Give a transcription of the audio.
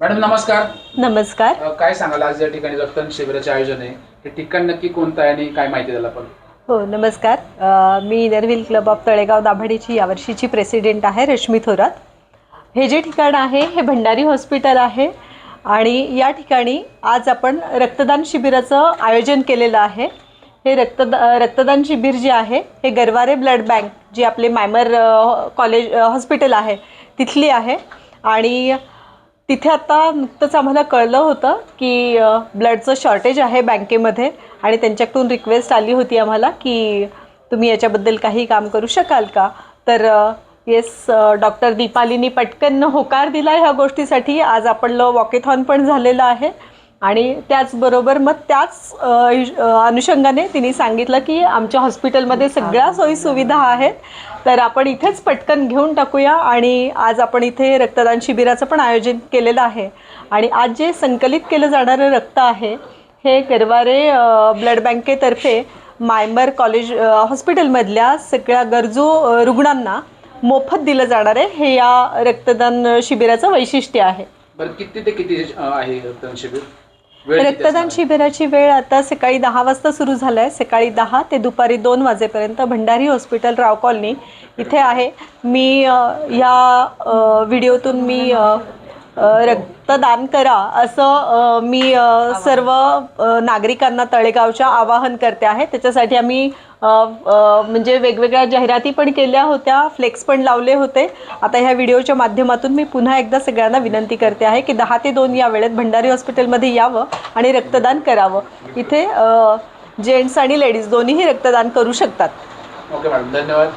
Madam नमस्कार. नमस्कार. अ, काय सांगाल? आज या ठिकाणी रक्तदान शिबिराचे आयोजन आहे. हे ठिकाण नक्की कोणतं आहे आणि काय माहिती द्याल आपण? हो नमस्कार. अ, मी inner wheel club of Talegaon दाभाडीची यावर्षीची प्रेसिडेंट आहे रश्मी थोरात. हे जे ठिकाण आहे हे भंडारी हॉस्पिटल आहे आणि या ठिकाणी आज आपण रक्तदान शिबिराचं आयोजन केलेलं आहे. हे रक्तदा रक्तदान शिबिर जे आहे हे गरवारे ब्लड बँक जी आपले मायमर अ, कॉलेज अ, हॉस्पिटल आहे तिथली आहे. आणि तिथे आता नुकतंच आम्हाला कळलं होतं की ब्लडचं शॉर्टेज आहे बँकेमध्ये आणि त्यांच्याकडून रिक्वेस्ट आली होती आम्हाला की तुम्ही याच्याबद्दल काही काम करू शकाल का? तर येस डॉक्टर दीपालीनी पटकन होकार दिला ह्या गोष्टीसाठी. आज आपलं वॉकेथॉन पण झालेलं आहे. आणि त्याचबरोबर मग त्याच अनुषंगाने तिने सांगितलं की आमच्या हॉस्पिटलमध्ये सगळ्या सोयीसुविधा आहेत तर आपण इथेच पटकन घेऊन टाकूया आणि आज आपण इथे रक्तदान शिबिराचं पण आयोजन केलेलं आहे. आणि आज जे संकलित केलं जाणारं रक्त आहे हे गरवारे ब्लड बँकेतर्फे मायमर कॉलेज हॉस्पिटलमधल्या सगळ्या गरजू रुग्णांना मोफत दिलं जाणार आहे. हे या रक्तदान शिबिराचं वैशिष्ट्य आहे. बरं किती ते किती आहे रक्तदान शिबिर? रक्तदान? शिबिराची वेळ आता सकाळी दहा वाजता सुरू झालं आहे सकाळी दहा ते दुपारी दोन वाजेपर्यंत भंडारी हॉस्पिटल राव कॉलनी इथे आहे मी या व्हिडिओतून मी रक्तदान करा असं मी सर्व नागरिकांना तळेगावच्या आवाहन करते आहे. त्याच्यासाठी आम्ही म्हणजे वेगवेगळ्या जाहिराती पण केल्या होत्या फ्लेक्स पण लावले होते. आता ह्या व्हिडिओच्या माध्यमातून मी पुन्हा एकदा सगळ्यांना विनंती करते आहे की दहा ते दोन या वेळेत भंडारी हॉस्पिटलमध्ये यावं आणि रक्तदान करावं. इथे जेंट्स आणि लेडीज दोन्हीही रक्तदान करू शकतात. ओके मॅडम धन्यवाद.